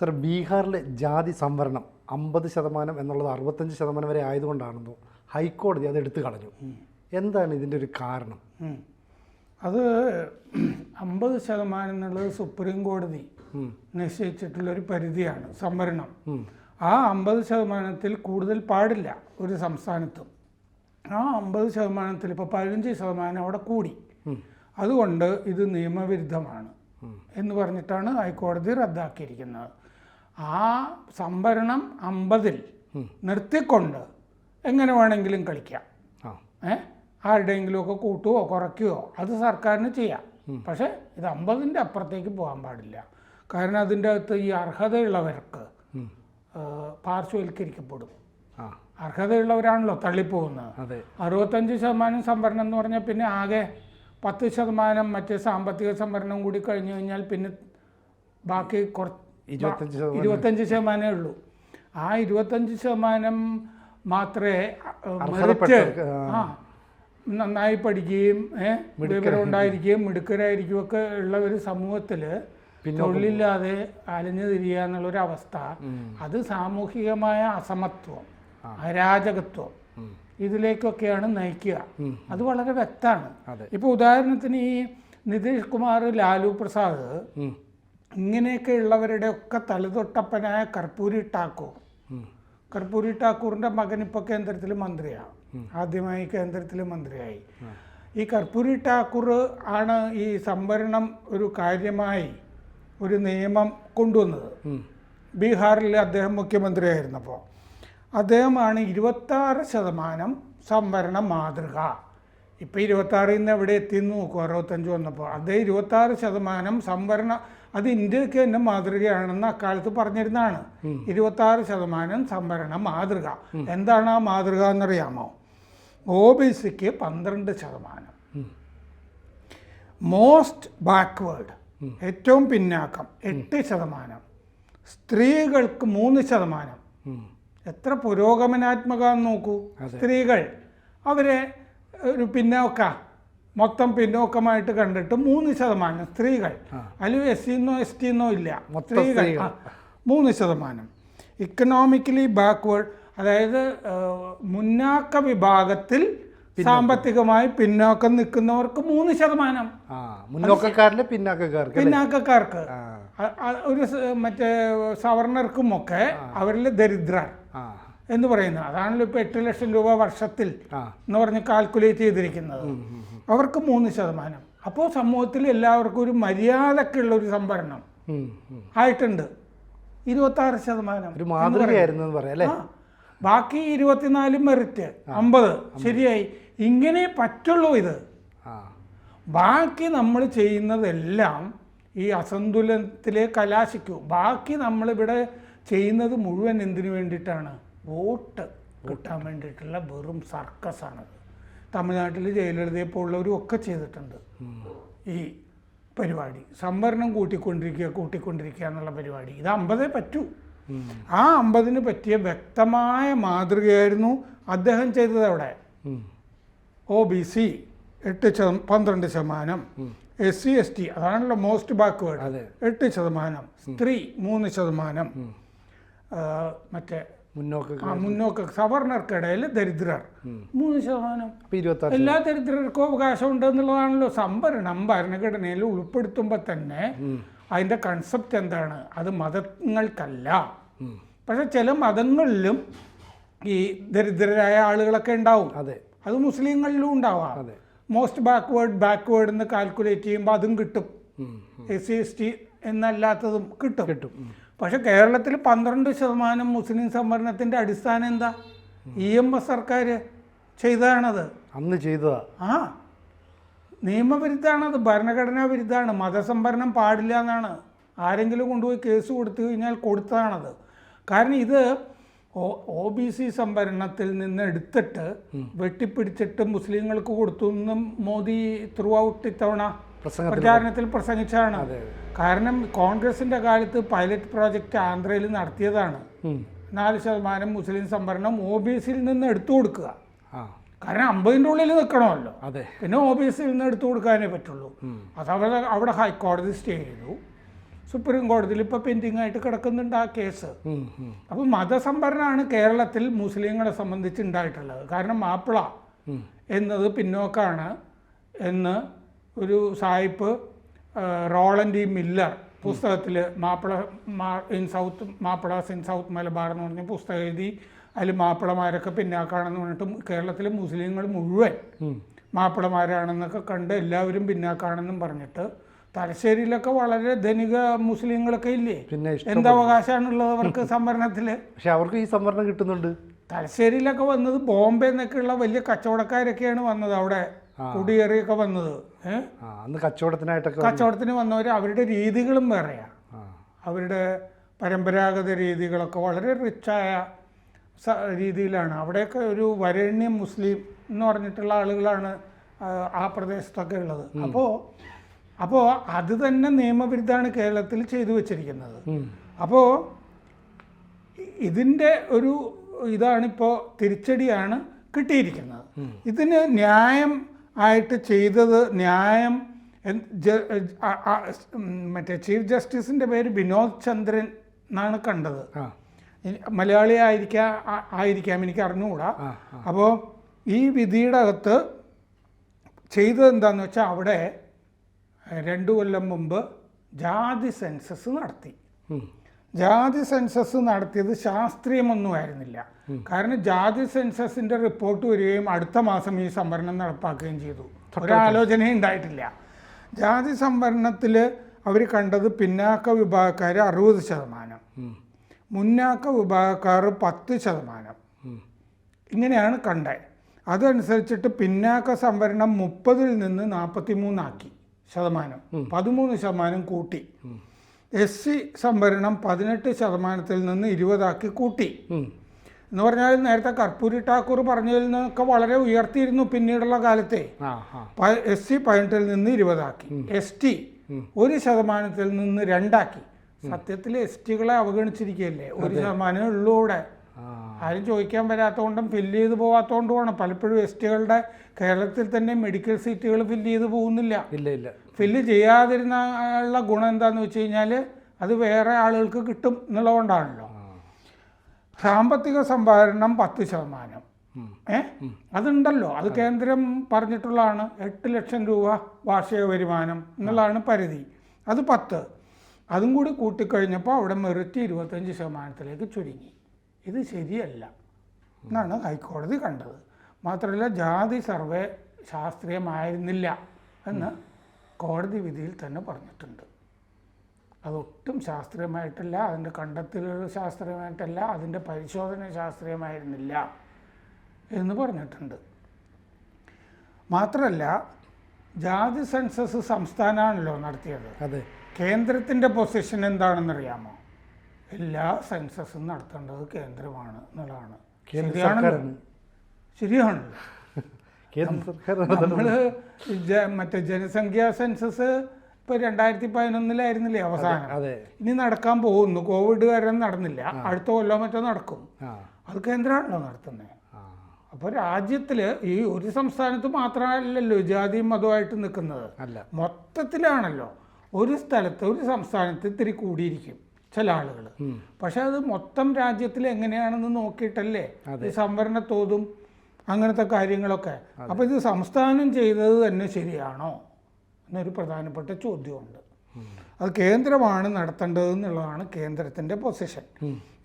Sir ബീഹാറിലെ ജാതി സംവരണം അമ്പത് ശതമാനം എന്നുള്ളത് അറുപത്തഞ്ച് ശതമാനം വരെ ആയതുകൊണ്ടാണെന്നോ ഹൈക്കോടതി അത് എടുത്തു കളഞ്ഞു. എന്താണ് ഇതിന്റെ ഒരു കാരണം? അത് അമ്പത് ശതമാനം എന്നുള്ളത് സുപ്രീം കോടതി നിശ്ചയിച്ചിട്ടുള്ളൊരു നിശ്ചയിച്ചിട്ടുള്ള ഒരു പരിധിയാണ് സംവരണം. ആ അമ്പത് ശതമാനത്തിൽ കൂടുതൽ പാടില്ല ഒരു സംസ്ഥാനത്തും. ആ അമ്പത് ശതമാനത്തിൽ ഇപ്പോൾ പതിനഞ്ച് ശതമാനം അവിടെ കൂടി. അതുകൊണ്ട് ഇത് നിയമവിരുദ്ധമാണ് എന്ന് പറഞ്ഞിട്ടാണ് ഹൈക്കോടതി റദ്ദാക്കിയിരിക്കുന്നത്. ആ സംഭരണം അമ്പതിൽ നിർത്തിക്കൊണ്ട് എങ്ങനെ വേണമെങ്കിലും കളിക്കാം. ഏ? ആരുടെയെങ്കിലുമൊക്കെ കൂട്ടുകയോ കുറയ്ക്കുകയോ അത് സർക്കാരിന് ചെയ്യാം. പക്ഷേ ഇത് അമ്പതിന്റെ അപ്പുറത്തേക്ക് പോകാൻ പാടില്ല. കാരണം അതിന്റെ അകത്ത് ഈ അർഹതയുള്ളവർക്ക് പാർശ്വവൽക്കരിക്കപ്പെടും. അർഹതയുള്ളവരാണല്ലോ തള്ളിപ്പോകുന്നത്. അറുപത്തഞ്ച് ശതമാനം സംവരണം എന്ന് പറഞ്ഞാൽ പിന്നെ ആകെ പത്ത് ശതമാനം മറ്റേ സാമ്പത്തിക സംവരണം കൂടി കഴിഞ്ഞു കഴിഞ്ഞാൽ പിന്നെ ബാക്കി കുറച്ച് ഇരുപത്തഞ്ച് ശതമാനം. ഇരുപത്തഞ്ച് ശതമാനമേ ഉള്ളൂ. ആ ഇരുപത്തഞ്ച് ശതമാനം മാത്രമേ മറിച്ച് ആ നന്നായി പഠിക്കുകയും വിവരം ഉണ്ടായിരിക്കുകയും മിടുക്കരായിരിക്കുകയും ഒക്കെ ഉള്ള ഒരു സമൂഹത്തിൽ തൊഴിലില്ലാതെ അലഞ്ഞു തിരിയുക എന്നുള്ളൊരവസ്ഥ അത് സാമൂഹികമായ അസമത്വം അരാജകത്വം. ഇതിലേക്കൊക്കെയാണ് നയിക്കുക. അത് വളരെ വ്യക്തമാണ്. ഇപ്പൊ ഇപ്പോൾ ഉദാഹരണത്തിന് ഈ നിതീഷ് കുമാർ ലാലു പ്രസാദ്. ഇങ്ങനെയൊക്കെ ഉള്ളവരുടെ ഒക്കെ തലതൊട്ടപ്പനായ കർപ്പൂരി ടാക്കൂർ. കർപ്പൂരി ടാക്കൂറിന്റെ മകൻ ഇപ്പോൾ കേന്ദ്രത്തിൽ മന്ത്രിയാണ് ആദ്യമായി കേന്ദ്രത്തിൽ മന്ത്രിയായി. ഈ കർപ്പൂരി ടാക്കൂർ ആണ് ഈ സംവരണം ഒരു കാര്യമായി ഒരു നിയമം കൊണ്ടുവന്നത്. ബീഹാറിൽ അദ്ദേഹം മുഖ്യമന്ത്രിയായിരുന്നപ്പോൾ അദ്ദേഹമാണ് ഇരുപത്താറ് ശതമാനം സംവരണ മാതൃക. ഇപ്പോൾ ഇരുപത്താറിൽ നിന്ന് എവിടെ എത്തിയെന്ന് നോക്കും അറുപത്തഞ്ച് വന്നപ്പോൾ അദ്ദേഹം ഇരുപത്താറ് ശതമാനം സംവരണ അത് ഇന്ത്യയ്ക്ക് തന്നെ മാതൃകയാണെന്ന് അക്കാലത്ത് പറഞ്ഞിരുന്നതാണ്. ഇരുപത്താറ് ശതമാനം സംവരണ മാതൃക. എന്താണ് ആ മാതൃക എന്നറിയാമോ? ഒ ബി സിക്ക് പന്ത്രണ്ട് ശതമാനം. മോസ്റ്റ് ബാക്ക്വേഡ് ഏറ്റവും പിന്നാക്കം. എട്ട് ശതമാനം. സ്ത്രീകൾക്ക് മൂന്ന് ശതമാനം. എത്ര പുരോഗമനാത്മക നോക്കൂ. സ്ത്രീകൾ. അവരെ ഒരു പിന്നോക്ക. മൊത്തം പിന്നോക്കമായിട്ട് കണ്ടിട്ട് മൂന്ന് ശതമാനം സ്ത്രീകൾ. അതിൽ എസ് സിന്നോ എസ് ടി ടിന്നോ ഇല്ല സ്ത്രീകൾ മൂന്ന് ശതമാനം. ഇക്കണോമിക്കലി ബാക്ക്വേർഡ് അതായത് മുന്നാക്ക വിഭാഗത്തിൽ സാമ്പത്തികമായി പിന്നോക്കം നിൽക്കുന്നവർക്ക് മൂന്ന് ശതമാനം. മുന്നോക്കക്കാരിലെ പിന്നാക്കക്കാർക്ക് പിന്നാക്കക്കാർക്ക്. ഒരു മറ്റേ സവർണർക്കുമൊക്കെ അവരിൽ ദരിദ്രർ. എന്ന് പറയുന്നത്. അതാണല്ലോ ഇപ്പോൾ എട്ട് ലക്ഷം രൂപ വർഷത്തിൽ എന്ന് പറഞ്ഞ് കാൽക്കുലേറ്റ് ചെയ്തിരിക്കുന്നത്. അവർക്ക് മൂന്ന് ശതമാനം. അപ്പോൾ സമൂഹത്തിൽ എല്ലാവർക്കും ഒരു മര്യാദക്കുള്ള ഒരു സംഭരണം. ആയിട്ടുണ്ട്. ഇരുപത്താറ് ശതമാനം ഒരു മാതൃകയായിരുന്നു എന്ന് പറയാം ബാക്കി ഇരുപത്തിനാല് മെറിറ്റ് അമ്പത്. ശരിയായി. ഇങ്ങനെ പറ്റുള്ളൂ ഇത്. ബാക്കി നമ്മൾ ചെയ്യുന്നതെല്ലാം ഈ അസന്തുലനത്തിലെ കലാശിക്കൂ. ബാക്കി നമ്മളിവിടെ ചെയ്യുന്നത് മുഴുവൻ എന്തിനു വേണ്ടിയിട്ടാണ്? വോട്ട് കിട്ടാൻ വേണ്ടിയിട്ടുള്ള വെറും സർക്കസാണത്. തമിഴ്നാട്ടിൽ ജയലളിതയെ പോലുള്ളവരും ഒക്കെ ചെയ്തിട്ടുണ്ട്. ഈ പരിപാടി. സംവരണം കൂട്ടിക്കൊണ്ടിരിക്കുക കൂട്ടിക്കൊണ്ടിരിക്കുക എന്നുള്ള പരിപാടി. ഇത് അമ്പതേ പറ്റൂ. ആ അമ്പതിന് പറ്റിയ വ്യക്തമായ മാതൃകയായിരുന്നു അദ്ദേഹം ചെയ്തത് അവിടെ. ഒ ബി സി എട്ട് ശതം പന്ത്രണ്ട് ശതമാനം. എസ് സി എസ് ടി അതാണല്ലോ മോസ്റ്റ് ബാക്ക് വേർഡ് എട്ട് ശതമാനം. സ്ത്രീ മൂന്ന് ശതമാനം. മറ്റേ മുന്നോക്ക സവർണർക്കിടയിൽ ദരിദ്രർ. മൂന്ന് ശതമാനം. എല്ലാ ദരിദ്രർക്കും അവകാശമുണ്ട് ഉണ്ടെന്നുള്ളതാണല്ലോ. സംവരണം ഭരണഘടനയിൽ ഉൾപ്പെടുത്തുമ്പോൾ തന്നെ അതിന്റെ കൺസെപ്റ്റ് എന്താണ്? അത് മതങ്ങൾക്കല്ല. പക്ഷെ ചില മതങ്ങളിലും ഈ ദരിദ്രരായ ആളുകളൊക്കെ ഉണ്ടാവും. അതെ. അത് മുസ്ലിങ്ങളിലും ഉണ്ടാവാം. അതെ. മോസ്റ്റ് ബാക്ക്വേർഡ് ബാക്ക്വേർഡ് എന്ന് കാൽക്കുലേറ്റ് ചെയ്യുമ്പോൾ അതും കിട്ടും. എസ് സി എസ് ടി എന്നല്ലാത്തതും കിട്ടും. കിട്ടും. പക്ഷെ കേരളത്തിൽ പന്ത്രണ്ട് ശതമാനം മുസ്ലിം സംവരണത്തിന്റെ അടിസ്ഥാനം എന്താ? ഇ എം എസ് സർക്കാർ ചെയ്തതാണത് അന്ന് ചെയ്തതാ. ആ നിയമവിരുദ്ധമാണത് ഭരണഘടനാ വിരുദ്ധമാണ്. മതസംവരണം പാടില്ല എന്നാണ്. ആരെങ്കിലും കൊണ്ടുപോയി കേസ് കൊടുത്തു കഴിഞ്ഞാൽ കൊടുത്തതാണത്. കാരണം ഇത് ഒ ബി സി സംവരണത്തിൽ നിന്ന് എടുത്തിട്ട് വെട്ടിപ്പിടിച്ചിട്ട് മുസ്ലിങ്ങൾക്ക് കൊടുത്തു എന്നും മോദി ത്രൂ ഔട്ട് ഇത്തവണ പ്രചാരണത്തിൽ പ്രസംഗിച്ചാണ്. കാരണം കോൺഗ്രസിന്റെ കാലത്ത് പൈലറ്റ് പ്രോജക്റ്റ് ആന്ധ്രയിൽ നടത്തിയതാണ്. നാല് ശതമാനം മുസ്ലിം സംവരണം ഒ ബി സിയിൽ നിന്ന് എടുത്തു കൊടുക്കുക. കാരണം അമ്പതിന്റെ ഉള്ളിൽ നിൽക്കണമല്ലോ. അതെ. പിന്നെ ഒ ബി സിയിൽ നിന്ന് എടുത്തു കൊടുക്കാനേ പറ്റുള്ളൂ. അത് അവിടെ അവിടെ ഹൈക്കോടതി സ്റ്റേ ചെയ്തു. സുപ്രീം കോടതിയിൽ ഇപ്പോൾ പെൻഡിങ് ആയിട്ട് കിടക്കുന്നുണ്ട് ആ കേസ്. അപ്പൊ മതസംഭരണമാണ് അപ്പോൾ മതസംവരണമാണ് കേരളത്തിൽ മുസ്ലിങ്ങളെ സംബന്ധിച്ച് ഉണ്ടായിട്ടുള്ളത്. കാരണം മാപ്പിള എന്നത് പിന്നോക്കാണ് എന്ന് ഒരു സായിപ്പ് റോളൻഡ് ഇ മില്ലർ പുസ്തകത്തിൽ മാപ്പിള മാ in south Mappilas in south Malabar എന്ന് പറഞ്ഞ പുസ്തകം എഴുതി അതിൽ മാപ്പിളമാരൊക്കെ പിന്നാക്കാണെന്ന് പറഞ്ഞിട്ട് കേരളത്തിലെ മുസ്ലിങ്ങൾ മുഴുവൻ മാപ്പിളമാരാണെന്നൊക്കെ കണ്ട് എല്ലാവരും പിന്നാക്കാണെന്നും പറഞ്ഞിട്ട് തലശ്ശേരിയിലൊക്കെ വളരെ ധനിക മുസ്ലിങ്ങളൊക്കെ ഇല്ലേ? പിന്നെ ഇഷ്ടം എന്ത് അവകാശമാണുള്ളത് അവർക്ക് സംവരണത്തിൽ പക്ഷെ അവർക്ക് ഈ സംവരണം കിട്ടുന്നുണ്ട്. തലശ്ശേരിയിലൊക്കെ വന്നത് ബോംബെ എന്നൊക്കെയുള്ള വലിയ കച്ചവടക്കാരൊക്കെയാണ് വന്നത് അവിടെ. കുടിയേറിയൊക്കെ വന്നത്. അന്ന് കച്ചവടത്തിനായിട്ടൊക്കെ കച്ചവടത്തിന് വന്നവർ അവരുടെ രീതികളും വേറെയാണ്. അവരുടെ പരമ്പരാഗത രീതികളൊക്കെ വളരെ റിച്ചായ ആയ രീതിയിലാണ്. അവിടെയൊക്കെ ഒരു വരേണ്യം മുസ്ലിം എന്ന് പറഞ്ഞിട്ടുള്ള ആളുകളാണ് ആ, പ്രദേശത്തൊക്കെ ഉള്ളത്. അപ്പോൾ അപ്പോൾ അത് തന്നെ നിയമവിരുദ്ധമാണ് കേരളത്തിൽ ചെയ്തു വെച്ചിരിക്കുന്നത്. അപ്പോ അപ്പോൾ ഇതിന്റെ ഒരു ഇതാണിപ്പോൾ തിരിച്ചടിയാണ് കിട്ടിയിരിക്കുന്നത്. ഇതിന് ന്യായം ആയിട്ട് ചെയ്തത് ന്യായം മറ്റേ ചീഫ് ജസ്റ്റിസിന്റെ പേര് വിനോദ് ചന്ദ്രൻ എന്നാണ് കണ്ടത്. മലയാളി ആയിരിക്കാം ആയിരിക്കാം എനിക്ക് അറിഞ്ഞുകൂടാ. അപ്പോൾ ഈ വിധിയുടെ അകത്ത് ചെയ്തത് എന്താണെന്ന് വെച്ചാൽ അവിടെ രണ്ട് കൊല്ലം മുമ്പ് ജാതി സെൻസസ് നടത്തി. ജാതി സെൻസസ് നടത്തിയത് ശാസ്ത്രീയമൊന്നും ആയിരുന്നില്ല. കാരണം ജാതി സെൻസസിന്റെ റിപ്പോർട്ട് വരികയും അടുത്ത മാസം ഈ സംവരണം നടപ്പാക്കുകയും ചെയ്തു. ഒരാലോചനയും ഉണ്ടായിട്ടില്ല. ജാതി സംവരണത്തിൽ അവർ കണ്ടത് പിന്നാക്ക വിഭാഗക്കാർ അറുപത് ശതമാനം. മുന്നാക്ക വിഭാഗക്കാർ പത്ത് ശതമാനം. ഇങ്ങനെയാണ് കണ്ടത്. അതനുസരിച്ചിട്ട് പിന്നാക്ക സംവരണം മുപ്പതിൽ നിന്ന് നാൽപ്പത്തി മൂന്നാക്കി ശതമാനം പതിമൂന്ന് ശതമാനം കൂട്ടി. എസ് സി സംവരണം പതിനെട്ട് ശതമാനത്തിൽ നിന്ന് ഇരുപതാക്കി കൂട്ടി. എന്ന് പറഞ്ഞാൽ നേരത്തെ കർപ്പൂരി ഠാക്കൂർ പറഞ്ഞതിൽ നിന്നൊക്കെ വളരെ ഉയർത്തിയിരുന്നു പിന്നീടുള്ള കാലത്തെ. എസ് സി പതിനെട്ടിൽ നിന്ന് ഇരുപതാക്കി. എസ് ടി ഒരു ശതമാനത്തിൽ നിന്ന് രണ്ടാക്കി. സത്യത്തിൽ എസ് ടികളെ അവഗണിച്ചിരിക്കുകയല്ലേ? ഒരു ശതമാനമേ ഉള്ളൂ ഇവിടെ ആരും ചോദിക്കാൻ വരാത്തതുകൊണ്ടും ഫില്ല് ചെയ്ത് പോകാത്തതുകൊണ്ടുമാണ് പലപ്പോഴും എസ് ടികളുടെ കേരളത്തിൽ തന്നെ മെഡിക്കൽ സീറ്റുകൾ ഫില്ല് ചെയ്ത് പോകുന്നില്ല. ഇല്ല ഇല്ല. ഫില്ല് ചെയ്യാതിരുന്ന ഉള്ള ഗുണം എന്താണെന്ന് വെച്ച് കഴിഞ്ഞാൽ അത് വേറെ ആളുകൾക്ക് കിട്ടും എന്നുള്ളതുകൊണ്ടാണല്ലോ. സാമ്പത്തിക സംഭരണം പത്ത് ശതമാനം. ഏ? അതുണ്ടല്ലോ. അത് കേന്ദ്രം പറഞ്ഞിട്ടുള്ളതാണ്. എട്ട് ലക്ഷം രൂപ വാർഷിക വരുമാനം എന്നുള്ളതാണ് പരിധി. അത് പത്ത്. അതും കൂടി കൂട്ടിക്കഴിഞ്ഞപ്പോൾ അവിടെ മെറിറ്റ് ഇരുപത്തഞ്ച് ശതമാനത്തിലേക്ക് ചുരുങ്ങി. ഇത് ശരിയല്ല. എന്നാണ് ഹൈക്കോടതി കണ്ടത്. മാത്രമല്ല ജാതി സർവേ ശാസ്ത്രീയമായിരുന്നില്ല എന്ന് കോടതി വിധിയിൽ തന്നെ പറഞ്ഞിട്ടുണ്ട്. അതൊട്ടും ശാസ്ത്രീയമായിട്ടല്ല അതിന്റെ കണ്ടെത്തലുകൾ ശാസ്ത്രീയമായിട്ടല്ല അതിന്റെ പരിശോധന ശാസ്ത്രീയമായിരുന്നില്ല എന്ന് പറഞ്ഞിട്ടുണ്ട്. മാത്രമല്ല ജാതി സെൻസസ് സംസ്ഥാനമാണല്ലോ നടത്തിയത്. അതെ. കേന്ദ്രത്തിന്റെ പൊസിഷൻ എന്താണെന്നറിയാമോ? എല്ലാ സെൻസസും നടത്തേണ്ടത് കേന്ദ്രമാണ് എന്നുള്ളതാണ്. ശരിയാണ് നമ്മൾ മറ്റേ ജനസംഖ്യാ സെൻസസ് ഇപ്പൊ രണ്ടായിരത്തി പതിനൊന്നിലായിരുന്നില്ലേ അവസാനം? ഇനി നടക്കാൻ പോകുന്നു. കോവിഡ് കാരണം നടന്നില്ല. അടുത്ത കൊല്ലം മറ്റോ നടക്കും. അത് കേന്ദ്രമാണല്ലോ നടത്തുന്നത് അപ്പൊ അപ്പോൾ രാജ്യത്തിൽ ഈ ഒരു സംസ്ഥാനത്ത് മാത്രമല്ലല്ലോ ജാതിയും മതമായിട്ട് നിൽക്കുന്നത്. മൊത്തത്തിലാണല്ലോ. ഒരു സ്ഥലത്ത് ഒരു സംസ്ഥാനത്ത് ഇത്തിരി കൂടിയിരിക്കും. ചില ആളുകൾ പക്ഷെ അത് മൊത്തം രാജ്യത്തിൽ എങ്ങനെയാണെന്ന് നോക്കിയിട്ടല്ലേ ഈ സംവരണ തോതും അങ്ങനത്തെ കാര്യങ്ങളൊക്കെ. അപ്പോൾ ഇത് സംസ്ഥാനം ചെയ്തത് തന്നെ ശരിയാണോ? എന്നൊരു പ്രധാനപ്പെട്ട ചോദ്യമുണ്ട്. അത് കേന്ദ്രമാണ് നടത്തേണ്ടത് എന്നുള്ളതാണ് കേന്ദ്രത്തിന്റെ പൊസിഷൻ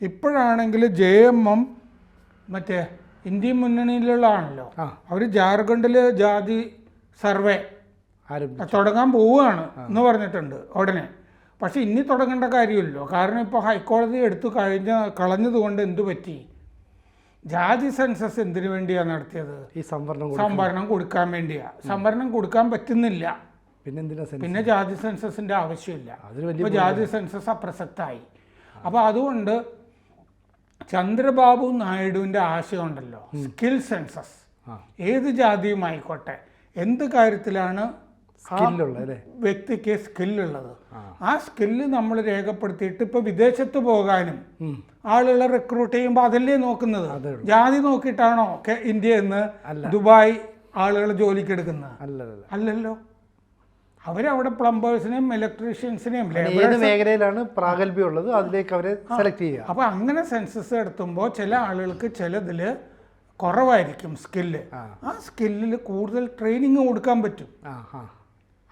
ഇപ്പോഴാണെങ്കിൽ ജെ എം എം മറ്റേ ഇന്ത്യൻ മുന്നണിയിലുള്ളതാണല്ലോ. അവർ ജാർഖണ്ഡിൽ ജാതി സർവേ തുടങ്ങാൻ പോവുകയാണ് എന്ന് പറഞ്ഞിട്ടുണ്ട് ഉടനെ. പക്ഷെ ഇനി തുടങ്ങേണ്ട കാര്യമില്ലല്ലോ കാരണം ഇപ്പോൾ ഹൈക്കോടതി എടുത്തു കഴിഞ്ഞ കളഞ്ഞതുകൊണ്ട് എന്തു പറ്റി? ജാതി സെൻസസ് എന്തിനു വേണ്ടിയാണ് നടത്തിയത്? ഈ സംവരണം സംവരണം കൊടുക്കാൻ വേണ്ടിയാ. സംവരണം കൊടുക്കാൻ പറ്റുന്നില്ല. പിന്നെ പിന്നെ ജാതി സെൻസസിന്റെ ആവശ്യമില്ല. ഇപ്പോൾ ജാതി സെൻസസ് അപ്രസക്തായി അപ്പോൾ അതുകൊണ്ട് ചന്ദ്രബാബു നായിഡുവിന്റെ ആശയമുണ്ടല്ലോ സ്കിൽ സെൻസസ്. ഏത് ജാതിയുമായിക്കോട്ടെ എന്ത് കാര്യത്തിലാണ് സ്കില്ലുള്ള അല്ലേ? വ്യക്തിക്ക് സ്കില്ലുള്ളത് ആ. ആ സ്കില്ല് നമ്മൾ രേഖപ്പെടുത്തിയിട്ട് ഇപ്പോൾ വിദേശത്ത് പോകാനും. ആളുകളെ റിക്രൂട്ട് ചെയ്യുമ്പോൾ അതല്ലേ നോക്കുന്നത്? ജാതി നോക്കിയിട്ടാണോ ഇന്ത്യ എന്ന്. ദുബായ് ആളുകളെ ജോലിക്ക് എടുക്കുന്നത് അല്ല അല്ല അല്ലല്ലോ അവരവിടെ പ്ലംബേഴ്സിനെയും ഇലക്ട്രീഷ്യൻസിനെയും ഏത് മേഖലയിലാണ് പ്രാഗൽഭ്യം അതിലേക്ക് അവരെ സെലക്ട് ചെയ്യുക? അപ്പോൾ അങ്ങനെ സെൻസസ് എടുത്തുമ്പോൾ ചില ആളുകൾക്ക് ചിലതിൽ കുറവായിരിക്കും സ്കില്ല് ആ. സ്കില്ലിൽ കൂടുതൽ ട്രെയിനിങ് കൊടുക്കാൻ പറ്റും.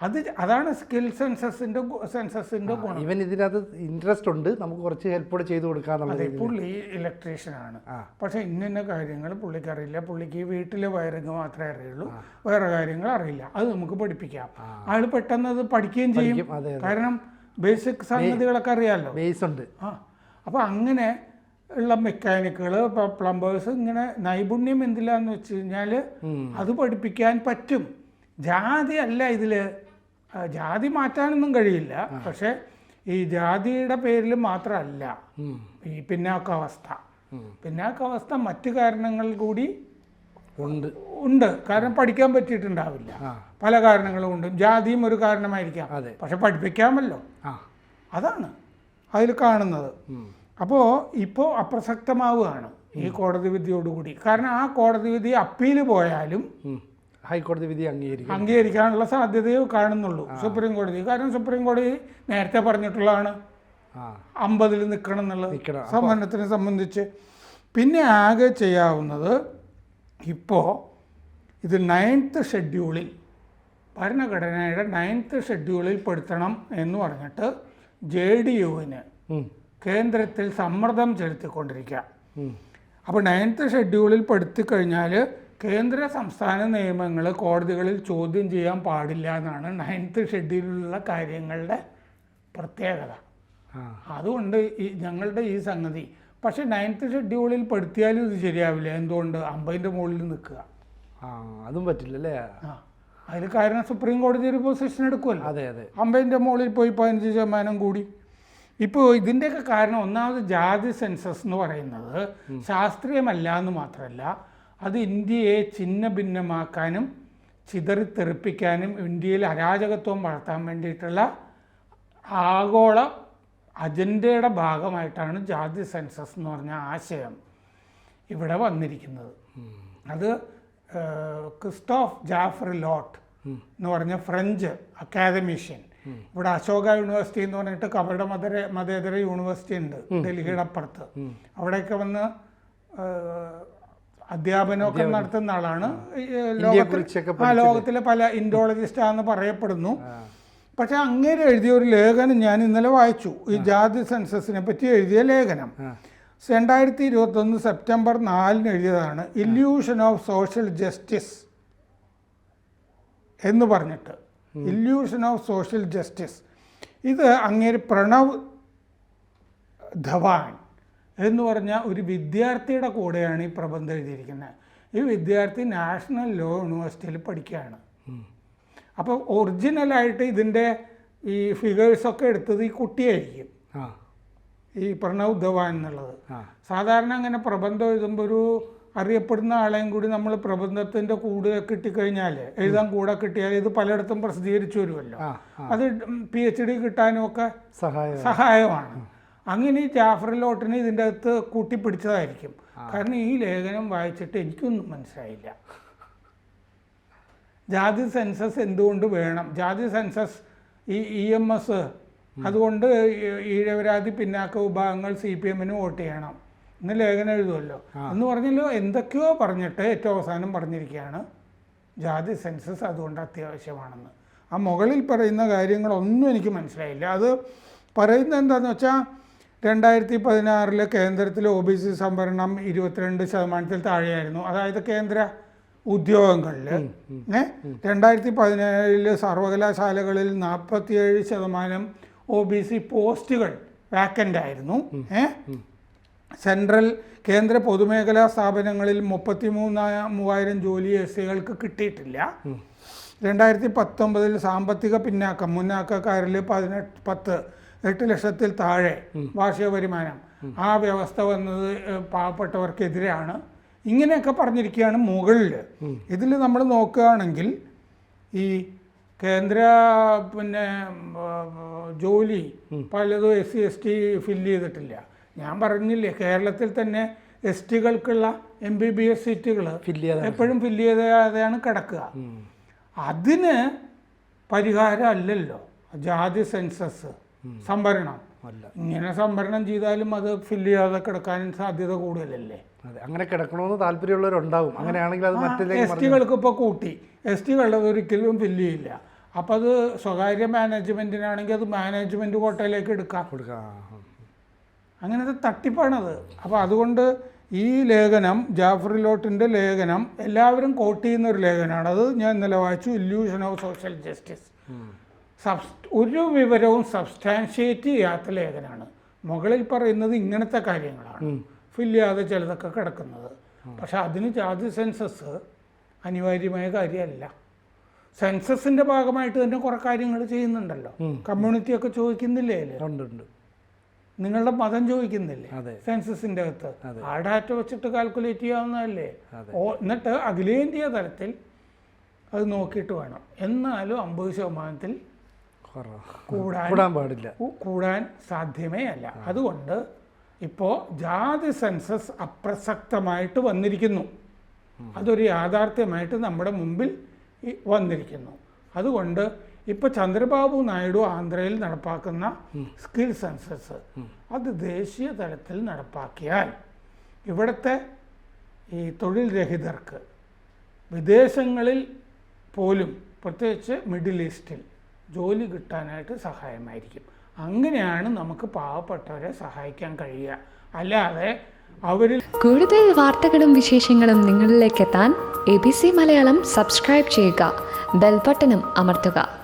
അത് അതാണ് സ്കിൽ സെൻസസിന്റെ സെൻസസിന്റെ ഗുണം. ഇവൻ ഇതിനകത്ത് ഇൻട്രസ്റ്റ് ഉണ്ട്. നമുക്ക് കുറച്ച് ഹെൽപ്പ് കൂടെ ചെയ്തു കൊടുക്കാന്നുള്ളത് പുള്ളി ഇലക്ട്രീഷ്യനാണ് ആണ്. പക്ഷെ ഇന്ന കാര്യങ്ങൾ പുള്ളിക്ക് അറിയില്ല പുള്ളിക്ക് വീട്ടിലെ വയറിങ് മാത്രമേ അറിയുള്ളൂ. വേറെ കാര്യങ്ങൾ അറിയില്ല. അത് നമുക്ക് പഠിപ്പിക്കാം. അയാൾ പെട്ടെന്ന് അത് പഠിക്കുകയും ചെയ്യും. കാരണം ബേസിക് സംഗതികളൊക്കെ അറിയാമല്ലോ ബേസ് ഉണ്ട്. ആ. അപ്പോൾ അങ്ങനെ ഉള്ള മെക്കാനിക്കുകൾ പ്ലംബേഴ്സ് ഇങ്ങനെ നൈപുണ്യം എന്തിലാന്ന് വെച്ച് കഴിഞ്ഞാൽ അത് പഠിപ്പിക്കാൻ പറ്റും. ജാതി അല്ല ഇതിൽ ജാതി മാറ്റാനൊന്നും കഴിയില്ല. പക്ഷേ ഈ ജാതിയുടെ പേരിൽ മാത്രമല്ല. ഈ പിന്നാക്കാവസ്ഥ. പിന്നാക്കാവസ്ഥ മറ്റു കാരണങ്ങൾ കൂടി ഉണ്ട്. ഉണ്ട്. കാരണം പഠിക്കാൻ പറ്റിയിട്ടുണ്ടാവില്ല. പല കാരണങ്ങളും ഉണ്ട്. ജാതിയും ഒരു കാരണമായിരിക്കാം. പക്ഷെ പഠിപ്പിക്കാമല്ലോ. അതാണ് അതിൽ കാണുന്നത്. അപ്പോ അപ്പോൾ ഇപ്പോൾ അപ്രസക്തമാവുകയാണ് ഈ കോടതി വിധിയോടുകൂടി. കാരണം ആ കോടതി വിധി അപ്പീൽ പോയാലും. ഹൈക്കോടതി വിധി അംഗീകരിക്കും അംഗീകരിക്കാനുള്ള സാധ്യതയോ കാണുന്നുള്ളൂ. സുപ്രീം കോടതി കാരണം സുപ്രീം കോടതി നേരത്തെ പറഞ്ഞിട്ടുള്ളതാണ്. അമ്പതിൽ നിൽക്കണം എന്നുള്ള. സംവരണത്തിനെ സംബന്ധിച്ച്. പിന്നെ ആകെ ചെയ്യാവുന്നത് ഇപ്പോൾ ഇത് നയൻത്ത് ഷെഡ്യൂളിൽ ഭരണഘടനയുടെ നയൻത്ത് ഷെഡ്യൂളിൽ പെടുത്തണം എന്ന് പറഞ്ഞിട്ട് ജെ ഡി യുവിന് കേന്ദ്രത്തിൽ സമ്മർദ്ദം ചെലുത്തിക്കൊണ്ടിരിക്കുക അപ്പോൾ നയൻത്ത് ഷെഡ്യൂളിൽ പെടുത്തി കഴിഞ്ഞാൽ കേന്ദ്ര സംസ്ഥാന നിയമങ്ങൾ കോടതികളിൽ ചോദ്യം ചെയ്യാൻ പാടില്ല എന്നാണ് നയൻത്ത് ഷെഡ്യൂളിലുള്ള കാര്യങ്ങളുടെ പ്രത്യേകത. അതുകൊണ്ട് ഈ ഞങ്ങളുടെ ഈ സംഗതി. പക്ഷേ നയൻത്ത് ഷെഡ്യൂളിൽ പെടുത്തിയാലും ഇത് ശരിയാവില്ല. എന്തുകൊണ്ട്? അമ്പതിന്റെ മുകളിൽ നിൽക്കുക. ആ അതും പറ്റില്ല അല്ലേ ആ. അതിൽ കാരണം സുപ്രീം കോടതി ഒരു പൊസിഷൻ എടുക്കുമല്ലോ. അതെ അതെ. അമ്പതിന്റെ മുകളിൽ പോയി പതിനഞ്ച് ശതമാനം കൂടി. ഇപ്പോൾ ഇതിന്റെയൊക്കെ കാരണം ഒന്നാമത് ജാതി സെൻസസ് എന്ന് പറയുന്നത് ശാസ്ത്രീയമല്ല എന്ന് മാത്രമല്ല അത് ഇന്ത്യയെ ഛിന്ന ഭിന്നമാക്കാനും ചിതറിത്തെറിപ്പിക്കാനും ഇന്ത്യയിൽ അരാജകത്വം വളർത്താൻ വേണ്ടിയിട്ടുള്ള ആഗോള അജണ്ടയുടെ ഭാഗമായിട്ടാണ് ജാതി സെൻസസ് എന്ന് പറഞ്ഞ ആശയം ഇവിടെ വന്നിരിക്കുന്നത്. അത് ക്രിസ്റ്റോഫ് ജാഫർ ലോട്ട് എന്ന് പറഞ്ഞ ഫ്രഞ്ച് അക്കാദമീഷ്യൻ. ഇവിടെ അശോക യൂണിവേഴ്സിറ്റി എന്ന് പറഞ്ഞിട്ട് കവരുടെ മതര മതേതര യൂണിവേഴ്സിറ്റി ഉണ്ട് ഡൽഹിയുടെ അപ്പുറത്ത്. അവിടെയൊക്കെ വന്ന് അധ്യാപനമൊക്കെ നടത്തുന്ന ആളാണ്. ലോകത്തിൽ ആ ലോകത്തിലെ പല ഇൻഡോളജിസ്റ്റ് ഇൻഡോളജിസ്റ്റാന്ന് പറയപ്പെടുന്നു പക്ഷെ അങ്ങേര് എഴുതിയ ഒരു ലേഖനം ഞാൻ ഇന്നലെ വായിച്ചു. ഈ ജാതി സെൻസസിനെ പറ്റി എഴുതിയ ലേഖനം. രണ്ടായിരത്തി ഇരുപത്തൊന്ന് സെപ്റ്റംബർ നാലിന് എഴുതിയതാണ് ഇല്യൂഷൻ ഓഫ് സോഷ്യൽ ജസ്റ്റിസ് എന്ന് പറഞ്ഞിട്ട്. ഇല്യൂഷൻ ഓഫ് സോഷ്യൽ ജസ്റ്റിസ് ഇത് അങ്ങേര് പ്രണവ് ധവാൻ എന്ന് പറഞ്ഞ ഒരു വിദ്യാർത്ഥിയുടെ കൂടെയാണ് ഈ പ്രബന്ധം എഴുതിയിരിക്കുന്നത്. ഈ വിദ്യാർത്ഥി നാഷണൽ ലോ യൂണിവേഴ്സിറ്റിയിൽ പഠിക്കുകയാണ്. അപ്പോൾ ഒറിജിനലായിട്ട് ഇതിന്റെ ഈ ഫിഗേഴ്സൊക്കെ എടുത്തത് ഈ കുട്ടിയായിരിക്കും. ഈ പ്രണവ് ധവാൻ എന്നുള്ളത്. സാധാരണ അങ്ങനെ പ്രബന്ധം എഴുതുമ്പോൾ ഒരു അറിയപ്പെടുന്ന ആളെയും കൂടി നമ്മൾ പ്രബന്ധത്തിന്റെ കൂടെ കിട്ടിക്കഴിഞ്ഞാൽ എഴുതാൻ കൂടെ കിട്ടിയാൽ ഇത് പലയിടത്തും പ്രസിദ്ധീകരിച്ചു വരുമല്ലോ. അത് പി എച്ച് ഡി കിട്ടാനും ഒക്കെ സഹായമാണ്. അങ്ങനെ ഈ ജാഫർ ലോട്ടിനെ ഇതിന്റെ അകത്ത് കൂട്ടിപ്പിടിച്ചതായിരിക്കും. കാരണം ഈ ലേഖനം വായിച്ചിട്ട് എനിക്കൊന്നും മനസ്സിലായില്ല. ജാതി സെൻസസ് എന്തുകൊണ്ട് വേണം? ജാതി സെൻസസ് ഈ ഇ എം എസ് അതുകൊണ്ട് ഈഴവരാതി പിന്നാക്ക വിഭാഗങ്ങൾ സി പി എമ്മിന് വോട്ട് ചെയ്യണം എന്ന് ലേഖനം എഴുതുമല്ലോ. എന്ന് പറഞ്ഞല്ലോ എന്തൊക്കെയോ പറഞ്ഞിട്ട് ഏറ്റവും അവസാനം പറഞ്ഞിരിക്കുകയാണ് ജാതി സെൻസസ് അതുകൊണ്ട് അത്യാവശ്യമാണെന്ന്. ആ മുകളിൽ പറയുന്ന കാര്യങ്ങളൊന്നും എനിക്ക് മനസ്സിലായില്ല. അത് പറയുന്നത് എന്താണെന്ന് വെച്ചാൽ രണ്ടായിരത്തി പതിനാറിൽ കേന്ദ്രത്തിലെ ഒ ബി സി സംവരണം ഇരുപത്തിരണ്ട് ശതമാനത്തിൽ താഴെയായിരുന്നു. അതായത് കേന്ദ്ര ഉദ്യോഗങ്ങളിൽ രണ്ടായിരത്തി പതിനേഴിൽ സർവകലാശാലകളിൽ നാൽപ്പത്തിയേഴ് ശതമാനം ഒ ബി സി പോസ്റ്റുകൾ വാക്കന്റ് ആയിരുന്നു. സെൻട്രൽ കേന്ദ്ര പൊതുമേഖലാ സ്ഥാപനങ്ങളിൽ മുപ്പത്തി മൂന്നാ മൂവായിരം ജോലി എസ് സികൾക്ക് കിട്ടിയിട്ടില്ല. രണ്ടായിരത്തി പത്തൊമ്പതിൽ സാമ്പത്തിക പിന്നാക്കം മുന്നാക്കക്കാരിൽ പതിനെട്ട് പത്ത് എട്ട് ലക്ഷത്തിൽ താഴെ വാർഷിക വരുമാനം. ആ വ്യവസ്ഥ വന്നത് പാവപ്പെട്ടവർക്കെതിരെയാണ്. ഇങ്ങനെയൊക്കെ പറഞ്ഞിരിക്കുകയാണ് മുകളിൽ ഇതിൽ നമ്മൾ നോക്കുകയാണെങ്കിൽ ഈ കേന്ദ്ര പിന്നെ ജോലി പലതും S C S T fill ചെയ്തിട്ടില്ല. ഞാൻ പറഞ്ഞില്ലേ കേരളത്തിൽ തന്നെ എസ് ടികൾക്കുള്ള എം ബി ബി എസ് സീറ്റുകൾ എപ്പോഴും ഫില്ല് ചെയ്താതെയാണ് കിടക്കുക. അതിന് പരിഹാരം അല്ലല്ലോ. ജാതി സെൻസസ്. സംവരണം അല്ല. ഇങ്ങനെ സംഭരണം ചെയ്താലും അത് ഫില്ല് ചെയ്യാതെ കിടക്കാൻ സാധ്യത കൂടുതലല്ലേ? അതെ അങ്ങനെ കിടക്കണമെന്ന് താല്പര്യമുള്ളവരുണ്ടാവും. അങ്ങനെയാണെങ്കിൽ അത് മറ്റേ എസ് ടികൾക്ക് ഇപ്പോൾ കൂട്ടി. എസ് ടികളുടെ ഒരിക്കലും ഫില്ല് ചെയ്യില്ല. അപ്പോൾ അത് സ്വകാര്യ മാനേജ്മെന്റിനാണെങ്കിൽ അത് മാനേജ്മെന്റ് കോട്ടയിലേക്ക് എടുക്കാം. കൊടുക്കാം. അങ്ങനത്തെ തട്ടിപ്പാണത്. അപ്പോൾ അതുകൊണ്ട് ഈ ലേഖനം ജാഫറിലോട്ടിന്റെ ലേഖനം എല്ലാവരും കോട്ട് ചെയ്യുന്ന ഒരു ലേഖനമാണ്. അത് ഞാൻ ഇന്നലെ വായിച്ചു ഇല്യൂഷൻ ഓഫ് സോഷ്യൽ ജസ്റ്റിസ് സബ്സ് ഒരു വിവരവും സബ്സ്റ്റാൻഷിയേറ്റ് ചെയ്യാത്ത ലേഖനമാണ് മുകളിൽ പറയുന്നത് ഇങ്ങനത്തെ കാര്യങ്ങളാണ്. ഫില്ല് ചെയ്യാതെ ചിലതൊക്കെ കിടക്കുന്നത്. പക്ഷെ അതിന് ജാതി സെൻസസ് അനിവാര്യമായ കാര്യമല്ല. സെൻസസിന്റെ ഭാഗമായിട്ട് തന്നെ കുറേ കാര്യങ്ങൾ ചെയ്യുന്നുണ്ടല്ലോ. കമ്മ്യൂണിറ്റിയൊക്കെ ചോദിക്കുന്നില്ലേ? ഉണ്ട് നിങ്ങളുടെ മതം ചോദിക്കുന്നില്ലേ? സെൻസസിന്റെ സെൻസസിന്റെ അകത്ത്. ആ ഡാറ്റ വെച്ചിട്ട് കാൽക്കുലേറ്റ് ചെയ്യാവുന്നതല്ലേ? എന്നിട്ട് അഖിലേന്ത്യാ തലത്തിൽ അത് നോക്കിയിട്ട് വേണം. എന്നാലും അമ്പത് ശതമാനത്തിൽ. കൂടാൻ കൂടാൻ പാടില്ല. കൂടാൻ സാധ്യമേ അല്ല. അതുകൊണ്ട് ഇപ്പോ ജാതി സെൻസസ് അപ്രസക്തമായിട്ട് വന്നിരിക്കുന്നു. അതൊരു യാഥാർത്ഥ്യമായിട്ട് നമ്മുടെ മുമ്പിൽ വന്നിരിക്കുന്നു. അതുകൊണ്ട് ഇപ്പോൾ ചന്ദ്രബാബു നായിഡു ആന്ധ്രയിൽ നടപ്പാക്കുന്ന സ്കിൽ സെൻസസ് അത് ദേശീയ തലത്തിൽ നടപ്പാക്കിയാൽ ഇവിടുത്തെ ഈ തൊഴിൽ രഹിതർക്ക് വിദേശങ്ങളിൽ പോലും പ്രത്യേകിച്ച് മിഡിൽ ഈസ്റ്റിൽ ജോലി കിട്ടാനായിട്ട് സഹായമായിരിക്കും. അങ്ങനെയാണ് നമുക്ക് പാവപ്പെട്ടവരെ സഹായിക്കാൻ കഴിയുക. അല്ലാതെ അവരിൽ കൂടുതൽ വാർത്തകളും വിശേഷങ്ങളും നിങ്ങളിലേക്ക് എത്താൻ A B C Malayalam subscribe ചെയ്യുക. ബെൽബട്ടനും അമർത്തുക.